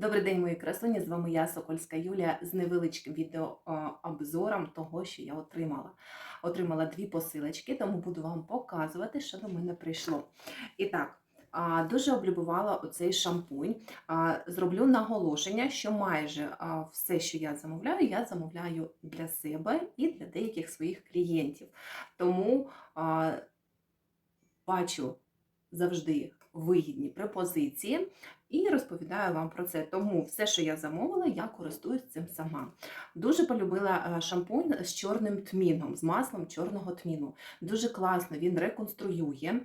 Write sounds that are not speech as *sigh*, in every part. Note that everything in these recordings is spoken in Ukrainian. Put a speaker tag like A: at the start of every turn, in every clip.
A: Добрий день, мої красуні! З вами я, Сокольська Юлія, з невеличким відеообзором того, що я отримала. Отримала дві посилочки, тому буду вам показувати, що до мене прийшло. І так, дуже облюбувала оцей шампунь. Зроблю наголошення, що майже все, що я замовляю, я замовляю для себе і для деяких своїх клієнтів. Тому бачу завжди вигідні пропозиції і розповідаю вам про це. Тому все, що я замовила, я користуюсь цим сама. Дуже полюбила е, шампунь з чорним тміном, з маслом чорного тміну. Дуже класно він реконструює,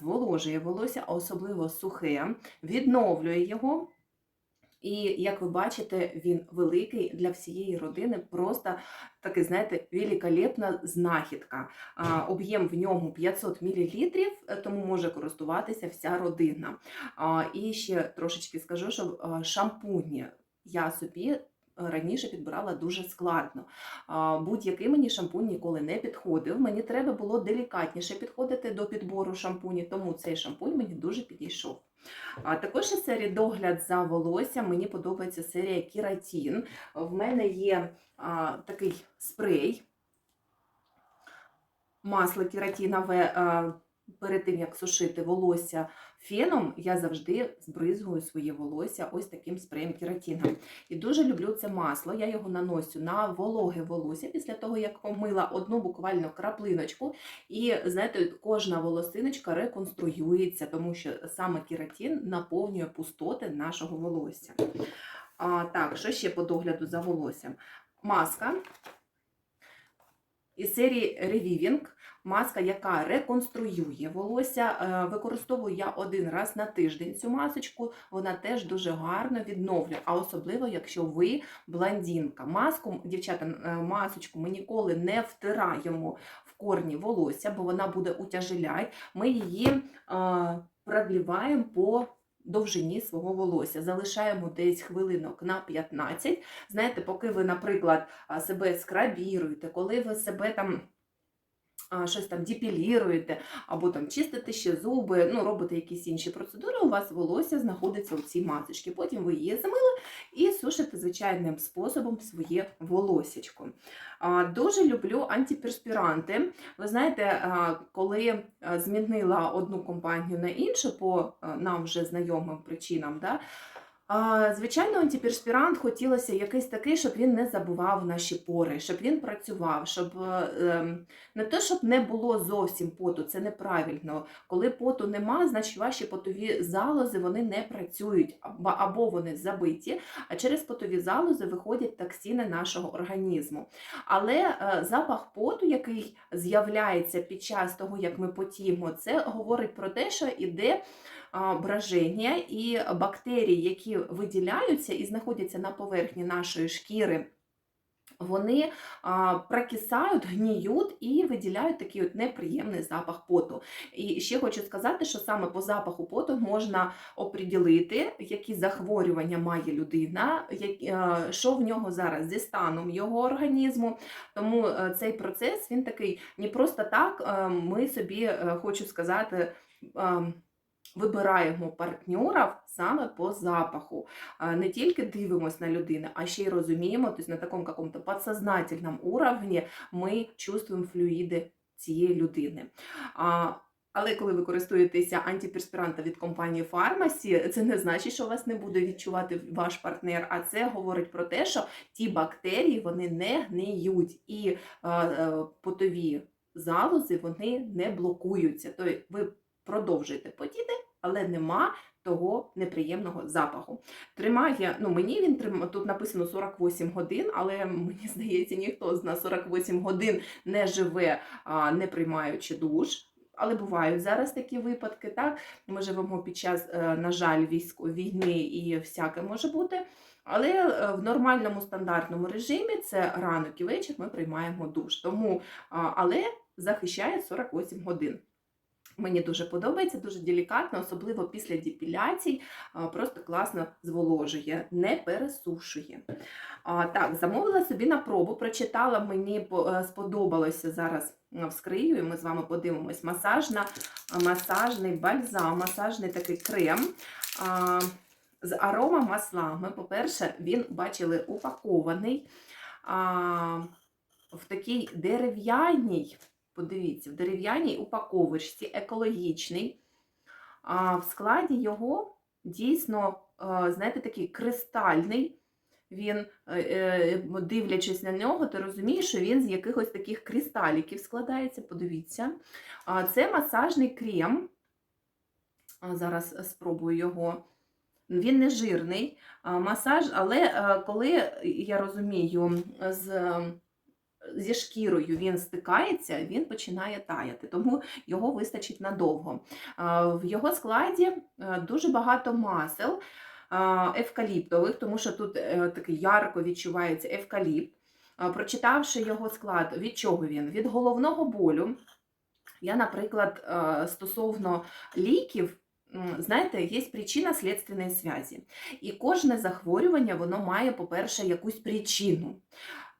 A: зволожує волосся, а особливо сухе, відновлює його. І як ви бачите, він великий для всієї родини, просто таки, знаєте, великолепна знахідка. Об'єм в ньому 500 мл, тому може користуватися вся родина. І ще трошечки скажу, що а, шампуні я собі. Раніше підбирала дуже складно. Будь-який мені шампунь ніколи не підходив. Мені треба було делікатніше підходити до підбору шампуні, тому цей шампунь мені дуже підійшов. А також із серії догляд за волоссям мені подобається серія Кіратін. В мене є а, такий спрей, масло кератінове. Перед тим, як сушити волосся феном, я завжди збризгую своє волосся ось таким спреєм кератіном. І дуже люблю це масло. Я його наношу на вологе волосся після того, як помила одну буквально краплиночку. І знаєте, кожна волосиночка реконструюється, тому що саме кератин наповнює пустоти нашого волосся. А, Так, що ще по догляду за волоссям? Маска із серії Reviving. Маска, яка реконструює волосся. Е, Використовую я один раз на тиждень цю масочку, вона теж дуже гарно відновлює, а особливо, якщо ви блондинка. Маску, дівчата, е, масочку ми ніколи не втираємо в корні волосся, бо вона буде утяжеляти. Ми її е, продліваємо по довжині свого волосся. Залишаємо десь хвилинок на 15. Знаєте, поки ви, наприклад, себе скрабіруєте, коли ви себе там. Щось там діпіліруєте, або там чистите ще зуби, ну, робите якісь інші процедури, у вас волосся знаходиться у цій масочці. Потім ви її замили і сушите звичайним способом своє волосечко. Дуже люблю антиперспіранти. Ви знаєте, коли змінила одну компанію на іншу по нам вже знайомим причинам, да, Звичайно, антиперспірант хотілося якийсь такий, щоб він не забував наші пори, щоб він працював, щоб е, ем, не те, щоб не було зовсім поту, це неправильно. Коли поту нема, значить ваші потові залози вони не працюють або, вони забиті, а через потові залози виходять токсини нашого організму. Але е, запах поту, який з'являється під час того, як ми потіємо, це говорить про те, що іде броження і бактерії, які виділяються і знаходяться на поверхні нашої шкіри. Вони прокисають, гніють і виділяють такий от неприємний запах поту. І ще хочу сказати, що саме по запаху поту можна оприділити, які захворювання має людина, е, що в нього зараз зі станом його організму. Тому е, цей процес він такий не просто так. е, Ми собі, хочу сказати, е, вибираємо партнерів саме по запаху. Не тільки дивимося на людину, а ще й розуміємо, тобто на такому какому-то підсознательному уровні ми чувствуємо флюїди цієї людини. Але коли ви користуєтеся антиперспірантом від компанії Pharmacy, це не значить, що вас не буде відчувати ваш партнер, а це говорить про те, що ті бактерії вони не гниють і е, потові залози вони не блокуються. Тобто ви продовжуєте потіти, але нема того неприємного запаху. Тримає, ну мені він тримає, тут написано 48 годин, але мені здається, ніхто з нас 48 годин не живе, не приймаючи душ. Але бувають зараз такі випадки, так? Ми живемо під час, е, на жаль, військо, війни і всяке може бути. Але е, в нормальному стандартному режимі це ранок і вечір ми приймаємо душ. Тому, але захищає 48 годин. Мені дуже подобається, дуже делікатно, особливо після депіляцій, просто класно зволожує, не пересушує. Так, замовила собі на пробу, прочитала, мені е, сподобалося зараз вскрию, і ми з вами подивимось. Масажна, масажний бальзам, масажний такий крем. З аромамаслами. По-перше, він, бачили, упакований в такій дерев'яній, подивіться, в дерев'яній упаковочці, екологічний. А в складі його дійсно, е, знаєте, такий кристальний. Він, е, е, дивлячись на нього, ти розумієш, що він з якихось таких кристаліків складається. Подивіться. Це масажний крем. Зараз спробую його. Він не жирний масаж, але коли я розумію, з, зі шкірою він стикається, він починає таяти, тому його вистачить надовго. В його складі е, дуже багато масел евкаліптових, тому що тут е, такий ярко відчувається евкаліпт. Прочитавши його склад, від чого він? Від головного болю. Я, наприклад, е, стосовно ліків, знаєте, є причина слідственної зв'язі. І кожне захворювання воно має, по-перше, якусь причину.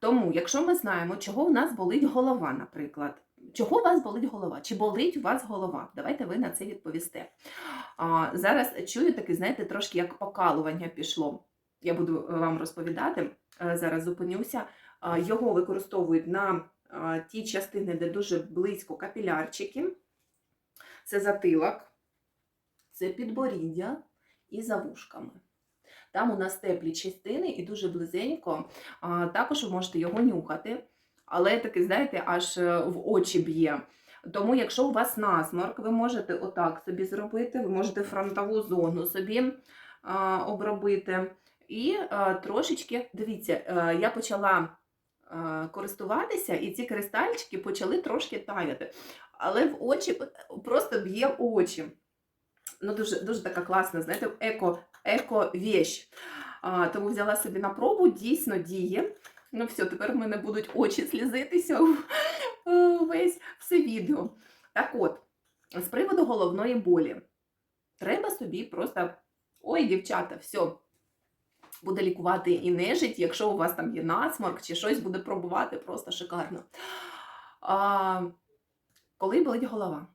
A: Тому, якщо ми знаємо, чого у нас болить голова, наприклад, чого у вас болить голова? Чи болить у вас голова? Давайте ви на це відповісте. А, зараз чую таке, знаєте, трошки як покалування пішло. Я буду е, вам розповідати. Е, Зараз зупинюся. Його використовують на ті частини, де дуже близько капілярчики. Це затилок, це підборіддя і за вушками. Там у нас теплі частини і дуже близенько. А, також ви можете його нюхати, але таки, знаєте, аж е, в очі б'є. Тому, якщо у вас насморк, ви можете отак собі зробити, ви можете фронтову зону собі а, обробити. І а, трошечки, дивіться, е, я почала е, користуватися, і ці кристальчики почали трошки таяти. Але в очі просто б'є очі. Ну, дуже, дуже така класна, знаєте, еко, еко-вещь. Тому взяла собі на пробу, дійсно діє. Ну все, тепер в мене будуть очі слізитися весь все відео. Так от, з приводу головної болі. Треба собі просто. Ой, дівчата, все. Буде лікувати і нежить, якщо у вас там є насморк чи щось буде пробувати, просто шикарно. А, коли болить голова,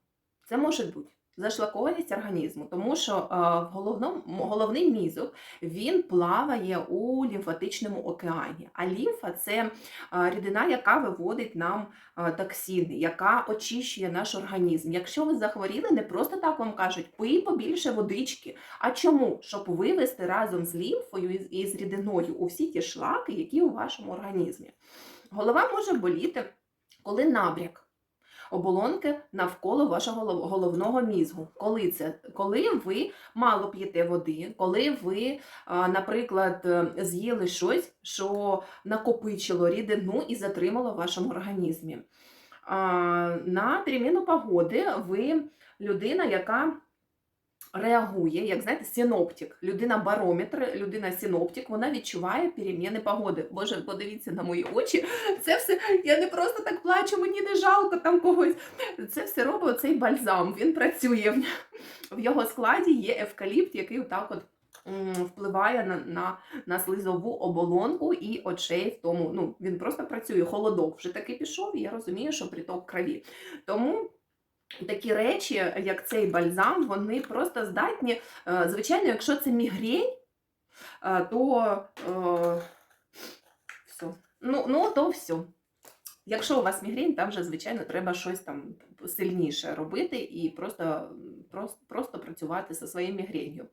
A: це може бути зашлакованість організму, тому що а, в головному, головний мізок він плаває у лімфатичному океані. А лімфа це а, рідина, яка виводить нам а, токсини, яка очищує наш організм. Якщо ви захворіли, не просто так вам кажуть, пий побільше водички. А чому? Щоб вивести разом з лімфою і з- рідиною у всі ті шлаки, які у вашому організмі. Голова може боліти, коли набряк оболонки навколо вашого головного мізгу. Коли це? Коли ви мало п'єте води, коли ви, наприклад, е, з'їли щось, що накопичило рідину і затримало в вашому організмі. На переміну погоди ви людина, яка реагує, як знаєте, синоптик, людина барометр, людина синоптик, вона відчуває переміни погоди. Боже, подивіться на мої очі. Це все, я не просто так плачу, мені не жалко там когось. Це все робить оцей бальзам. Він працює. В його складі є евкаліпт, який отак от впливає на, на, на слизову оболонку і очей в тому. Ну, він просто працює. Холодок вже таки пішов, і я розумію, що приток крові. Тому такі речі, як цей бальзам, вони просто здатні. е, Звичайно, якщо це мігрень, е, то е, все. Ну, ну, то все. Якщо у вас мігрень, там вже, звичайно, треба щось там сильніше робити і просто, просто, просто працювати зі своєю мігренью.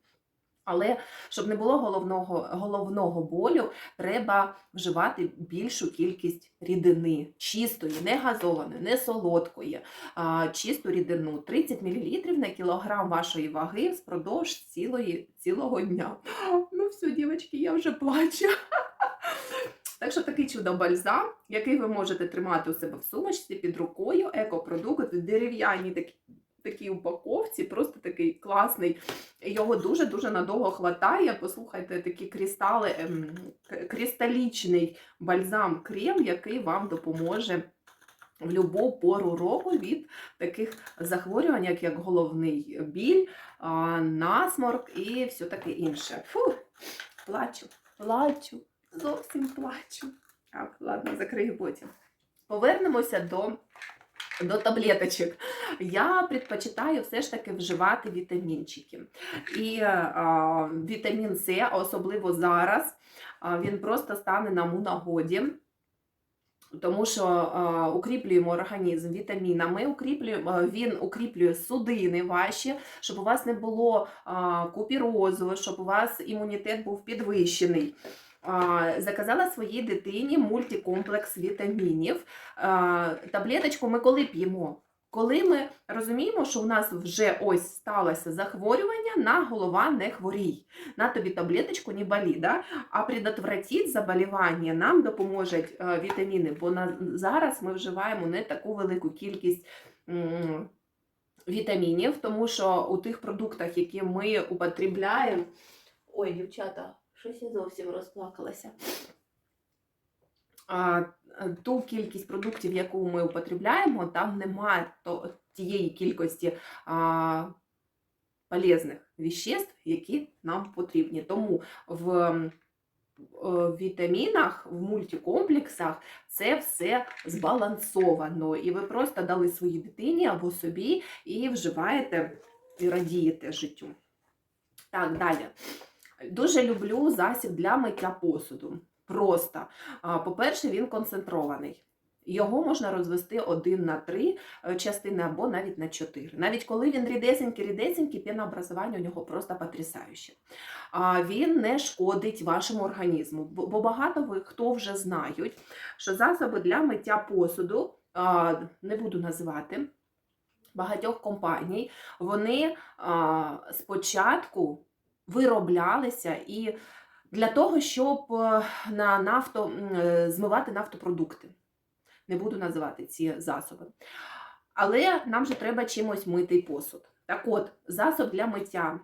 A: Але щоб не було головного, головного болю, треба вживати більшу кількість рідини, чистої, не газованої, не солодкої, а, чисту рідину 30 мл на кілограм вашої ваги впродовж цілої, цілого дня. Ну все, дівчатки, я вже плачу. Так що такий чудо-бальзам, який ви можете тримати у себе в сумочці під рукою, екопродукт в дерев'яній такій, упаковці, просто такий класний. Його дуже-дуже надовго хватає. Послухайте, такі кристали, ем, кристалічний бальзам крем, який вам допоможе в будь-яку пору року від таких захворювань, як, як головний біль, насморк і все таке інше. Фу, плачу, плачу, зовсім плачу. Так, ладно, закрию потім. Повернемося до до таблеточок. Я предпочитаю все ж таки вживати вітамінчики. І а, вітамін С, особливо зараз, а, він просто стане нам у нагоді. Тому що а, укріплюємо організм вітамінами, укріплюємо, він укріплює судини ваші, щоб у вас не було а, купірозу, щоб у вас імунітет був підвищений. Заказала своїй дитині мультикомплекс вітамінів. Таблеточку ми коли п'ємо? Коли ми розуміємо, що у нас вже ось сталося захворювання, на голова не хворій. На тобі таблеточку не болі, да? а предотвратити заболівання нам допоможуть е, вітаміни, бо на, зараз ми вживаємо не таку велику кількість вітамінів, тому що у тих продуктах, які ми употребляємо. Ой, дівчата, щось я зовсім розплакалася. А, е, ту кількість продуктів, яку ми употребляємо, там немає то, тієї кількості а, полезних веществ, які нам потрібні. Тому в е, вітамінах, в мультикомплексах це все збалансовано. І ви просто дали своїй дитині або собі і вживаєте і радієте життю. Так, далі. Дуже люблю засіб для миття посуду. Просто. По-перше, він концентрований. Його можна розвести один на три е, частини або навіть на чотири. Навіть коли він рідесенький, рідесенький, пінообразування у нього просто потрясаюче. Він не шкодить вашому організму, бо багато ви хто вже знають, що засоби для миття посуду, не буду називати, багатьох компаній, вони спочатку вироблялися і для того, щоб е, на нафто, е, змивати нафтопродукти. Не буду називати ці засоби. Але нам же треба чимось мити посуд. Так от, засоб для миття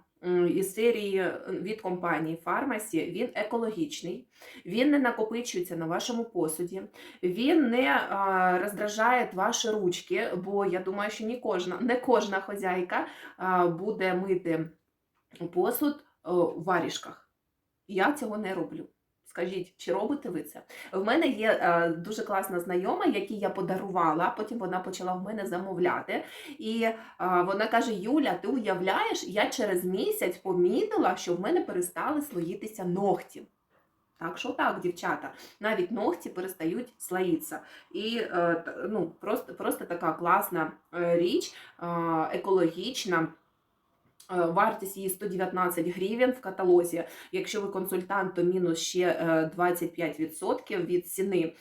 A: із серії е, від компанії Pharmacy, він екологічний, він не накопичується на вашому посуді, він не роздражає ваші ручки, бо я думаю, що не кожна, не кожна хозяйка буде мити посуд о, варішках. Я цього не роблю. Скажіть, чи робите ви це? В мене є е, дуже класна знайома, якій я подарувала, потім вона почала в мене замовляти. І е, вона каже: Юля, ти уявляєш, я через місяць помітила, що в мене перестали слоїтися ногті. Так що так, дівчата, навіть ногті перестають слоїтися. І е, ну, просто, просто така класна е, річ, е, екологічна. Е, Вартість її 119 гривень в каталозі. Якщо ви консультант, то мінус ще е, 25% від ціни.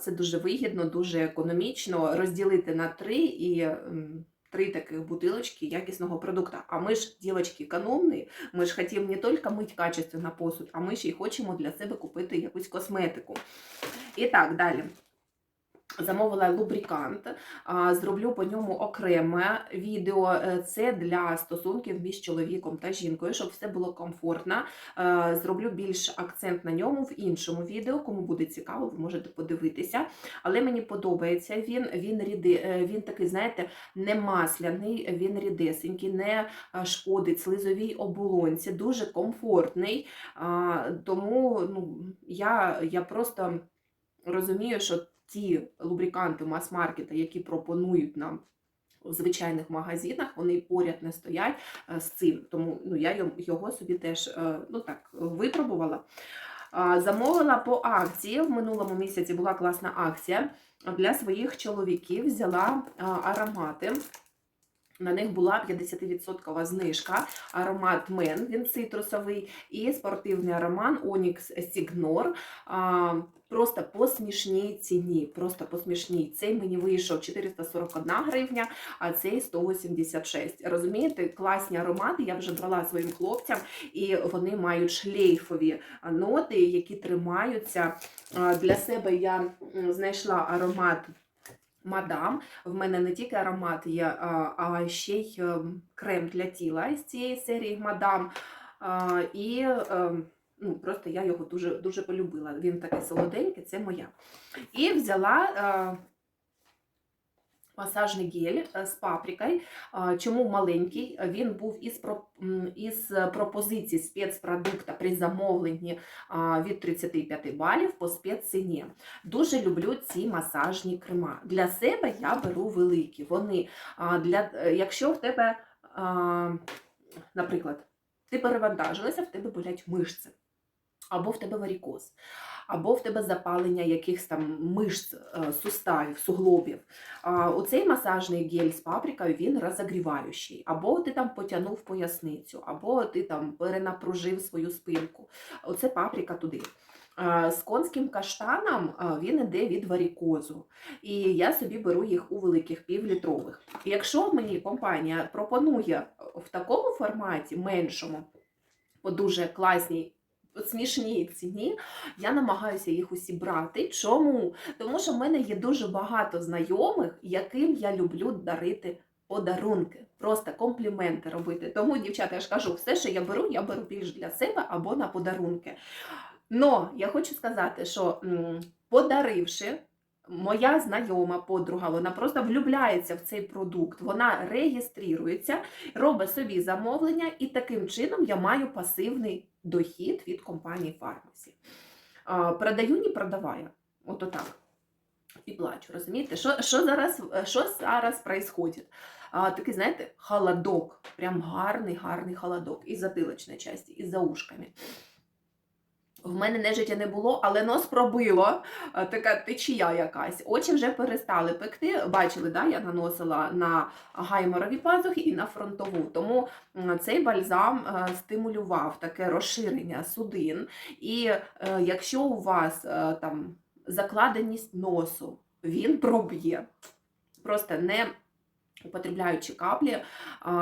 A: Це дуже вигідно, дуже економічно. Розділити на три і м, три таких бутилочки якісного продукту. А ми ж, дівчатки, економні, ми ж хотімо не тільки мити качественно посуд, а ми ще й хочемо для себе купити якусь косметику. І так, далі. Замовила лубрикант, зроблю по ньому окреме відео. Е, Це для стосунків між чоловіком та жінкою, щоб все було комфортно. Е, Зроблю більш акцент на ньому в іншому відео. Кому буде цікаво, ви можете подивитися. Але мені подобається він. Він ріди, е, він такий, знаєте, не масляний, він рідесенький, не шкодить слизовій оболонці, дуже комфортний. Тому ну, я, я просто розумію, що ті лубриканти мас-маркета, які пропонують нам в звичайних магазинах, вони поряд не стоять е, з цим. Тому ну, я його собі теж е, ну, так, випробувала. Замовила по акції. В минулому місяці була класна акція. Для своїх чоловіків взяла аромати. На них була 50% знижка. Аромат Мен, він цитрусовий, і спортивний аромат Onyx Signor. Просто по смішній ціні. Просто по смішній. Цей мені вийшов 441 гривня, а цей 186. Розумієте, класні аромати. Я вже брала своїм хлопцям, і вони мають шлейфові ноти, які тримаються. Для себе я знайшла аромат. Мадам, в мене не тільки аромат є, а, ще й ем, крем для тіла із цієї серії Мадам. І ем, ну, просто я його дуже, дуже полюбила. Він такий солоденький, це моя. І взяла е, Масажний гель е, з паприкою. Чому маленький? Він був із, із пропозицій спецпродукта при замовленні від 35 балів по спецціні. Дуже люблю ці масажні крема. Для себе я беру великі. Вони для е, якщо в тебе, наприклад, ти перевантажилася, в тебе болять мишці, або в тебе варікоз, або в тебе запалення якихось там мишць, е, суставів, суглобів. Оцей масажний гель з паприкою він розогріваючий. Або ти там потягнув поясницю, або ти там перенапружив свою спинку. Оце паприка туди. З конським каштаном він іде від варікозу. І я собі беру їх у великих півлітрових. Якщо мені компанія пропонує в такому форматі, меншому, по дуже класній, смішній ціні, я намагаюся їх усі брати. Чому? Тому що в мене є дуже багато знайомих, яким я люблю дарити подарунки, просто компліменти робити. Тому, дівчата, я ж кажу, все, що я беру, я беру більш для себе або на подарунки. Но я хочу сказати, що подаривши, моя знайома подруга, вона просто влюбляється в цей продукт, вона реєструється, робить собі замовлення, і таким чином я маю пасивний дохід від компанії Фармасі. Продаю, не продаваю. Ото так. І плачу, розумієте? Що, що зараз, що зараз відбувається? Такий, знаєте, холодок, прям гарний, гарний холодок. І затилочної часті, і за ушками. В мене нежиття не було, але нос пробило, така течія якась. Очі вже перестали пекти. Бачили, да, я наносила на гайморові пазухи і на фронтову. Тому цей бальзам е, стимулював таке розширення судин. І е, якщо у вас е, там закладеність носу, він проб'є. Просто не употребляючи каплі,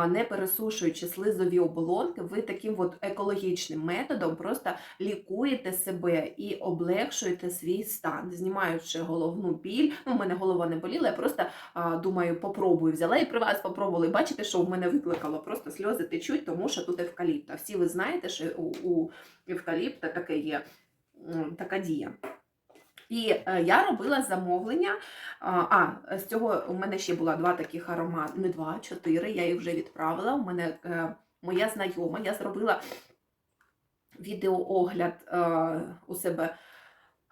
A: не пересушуючи слизові оболонки, ви таким от екологічним методом просто лікуєте себе і облегшуєте свій стан, знімаючи головну біль. Ну, в мене голова не боліла, я просто думаю, попробую. Взяла і при вас попробувала. І бачите, що в мене викликало? Просто сльози течуть, тому що тут евкаліпт. А всі ви знаєте, що у, у евкаліпта таке є, така дія. І е, я робила замовлення. А, з цього у мене ще була два таких аромати, не два, а чотири. Я їх вже відправила. У мене е, моя знайома, я зробила відеоогляд е, у себе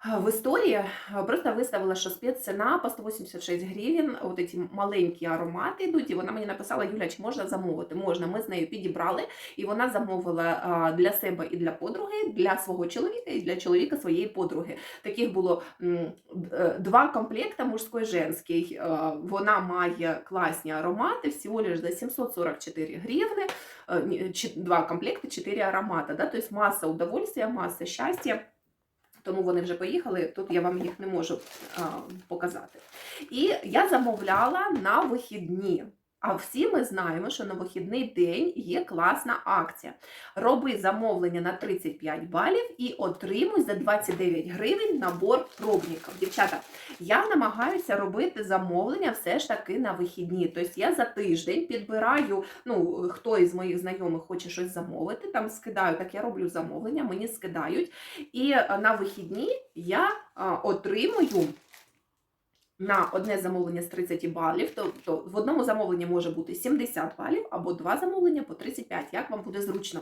A: в історії. Е, Просто виставила, що спецціна по 186 гривень, от ці маленькі аромати йдуть, і вона мені написала, Юля, чи можна замовити? Можна, ми з нею підібрали, і вона замовила для себе і для подруги, для свого чоловіка, і для чоловіка своєї подруги. Таких було два комплекти мужський і женський. Е, Вона має класні аромати, всього лиш за 744 гривни. Е, Два комплекти, 4 аромати. Тобто маса удовольствия, маса щастя. Тому вони вже поїхали, тут я вам їх не можу а, показати. І я замовляла на вихідні. А всі ми знаємо, що на вихідний день є класна акція. Роби замовлення на 35 балів і отримуй за 29 гривень набор пробників. Дівчата, я намагаюся робити замовлення все ж таки на вихідні. Тобто я за тиждень підбираю, ну, хто із моїх знайомих хоче щось замовити, там скидаю, так я роблю замовлення, мені скидають. І е, на вихідні я а, отримую на одне замовлення з 30 балів, тобто в одному замовленні може бути 70 балів або два замовлення по 35, як вам буде зручно.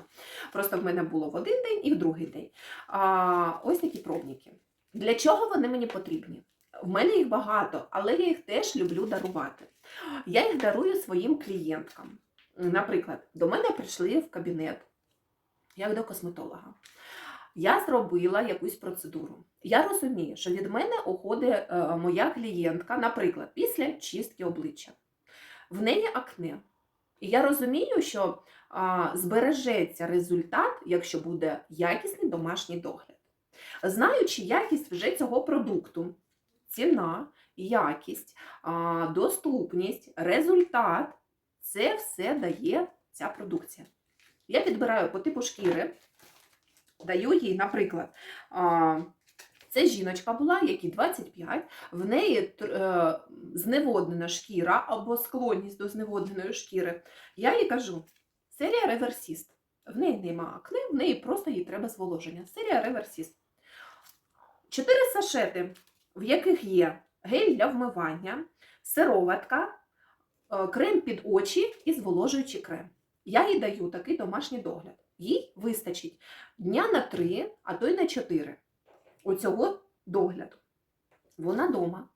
A: Просто в мене було в один день і в другий день. А, ось такі пробники. Для чого вони мені потрібні? В мене їх багато, але я їх теж люблю дарувати. Я їх дарую своїм клієнткам. Наприклад, до мене прийшли в кабінет, як до косметолога. Я зробила якусь процедуру. Я розумію, що від мене уходить е, моя клієнтка, наприклад, після чистки обличчя. В неї акне. І я розумію, що а, збережеться результат, якщо буде якісний домашній догляд. Знаючи якість вже цього продукту, ціна, якість, а, доступність, результат, це все дає ця продукція. Я підбираю по типу шкіри, даю їй, наприклад, це жіночка була, якій 25, в неї е, зневоднена шкіра або склонність до зневодненої шкіри. Я їй кажу: серія реверсіст. В неї нема акне, в неї просто їй треба зволоження. Серія реверсіст. Чотири сашети, в яких є гель для вмивання, сироватка, е, крем під очі і зволожуючий крем. Я їй даю такий домашній догляд. Їй вистачить дня на 3, а то й на 4 оцього догляду. Вона вдома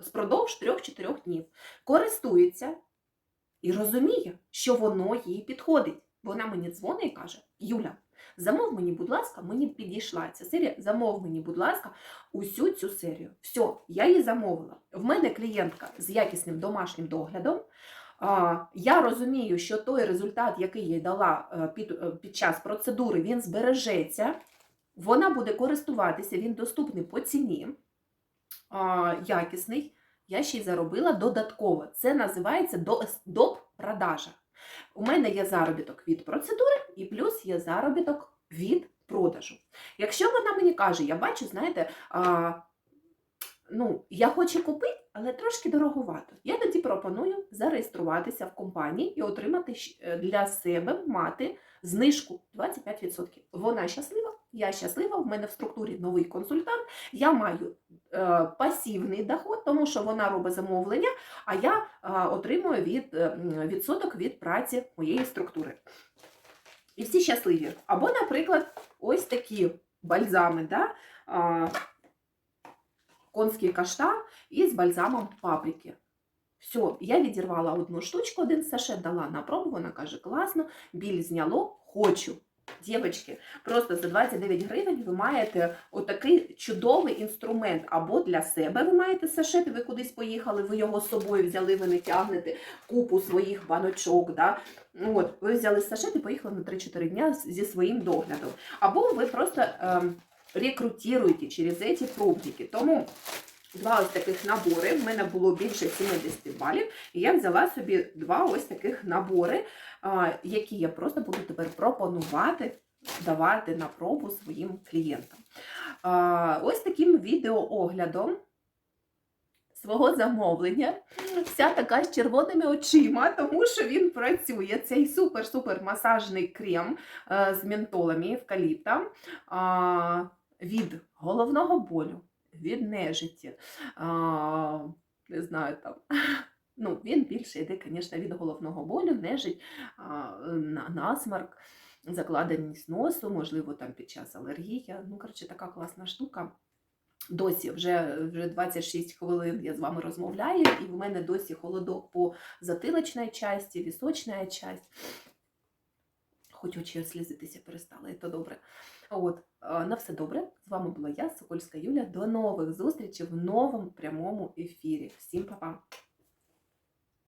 A: спродовж 3-4 днів користується і розуміє, що воно їй підходить. Вона мені дзвонить і каже: Юля, замов мені, будь ласка, мені підійшла ця серія. Замов мені, будь ласка, усю цю серію. Все, я її замовила. В мене клієнтка з якісним домашнім доглядом. Я розумію, що той результат, який їй дала е, під, е, під час процедури, він збережеться. Вона буде користуватися, він доступний по ціні, якісний. Я ще й заробила додатково. Це називається до- доп-продажа. У мене є заробіток від процедури і плюс є заробіток від продажу. Якщо вона мені каже, я бачу, знаєте, а, ну, я хочу купити, але трошки дороговато. Я тоді пропоную зареєструватися в компанії і отримати е, для себе мати знижку 25%. Вона щаслива, я щаслива, в мене в структурі новий консультант, я маю е, пасівний доход, тому що вона робить замовлення, а я е, отримую від, е, відсоток від праці моєї структури. І всі щасливі. Або, наприклад, ось такі бальзами, да? конський каштан із бальзамом паприки. Все, я відірвала одну штучку, один сашет дала на пробу, вона каже, класно, біль зняло, хочу. Дівчатки, просто за 29 гривень ви маєте отакий чудовий інструмент. Або для себе ви маєте сашет, ви кудись поїхали, ви його з собою взяли, ви не тягнете купу своїх баночок. Да? Ну, От, ви взяли сашет і поїхали на 3-4 дня зі своїм доглядом. Або ви просто ем, рекрутируєте через ці пробники. Тому два ось таких набори. В мене було більше 70 балів, і я взяла собі два ось таких набори, які я просто буду тепер пропонувати. Давати на пробу своїм клієнтам. Ось таким відеооглядом свого замовлення. Вся така з червоними очима, тому що він працює. Цей супер-супер масажний крем е, з ментолом і евкаліптом від головного болю, від нежиті. А, не знаю там. *laughs* Ну, він більше йде, звісно, від головного болю, нежить, на- насмарк, закладеність носу, можливо, там під час алергії. Ну, коротше, така класна штука. Досі вже, вже 26 хвилин я з вами розмовляю, і в мене досі холодок по затилочній часті, вісочна часть. Хоч очі слізитися перестали, і то добре. От, на все добре. З вами була я, Сокольська Юля. До нових зустрічей в новому прямому ефірі. Всім па-па!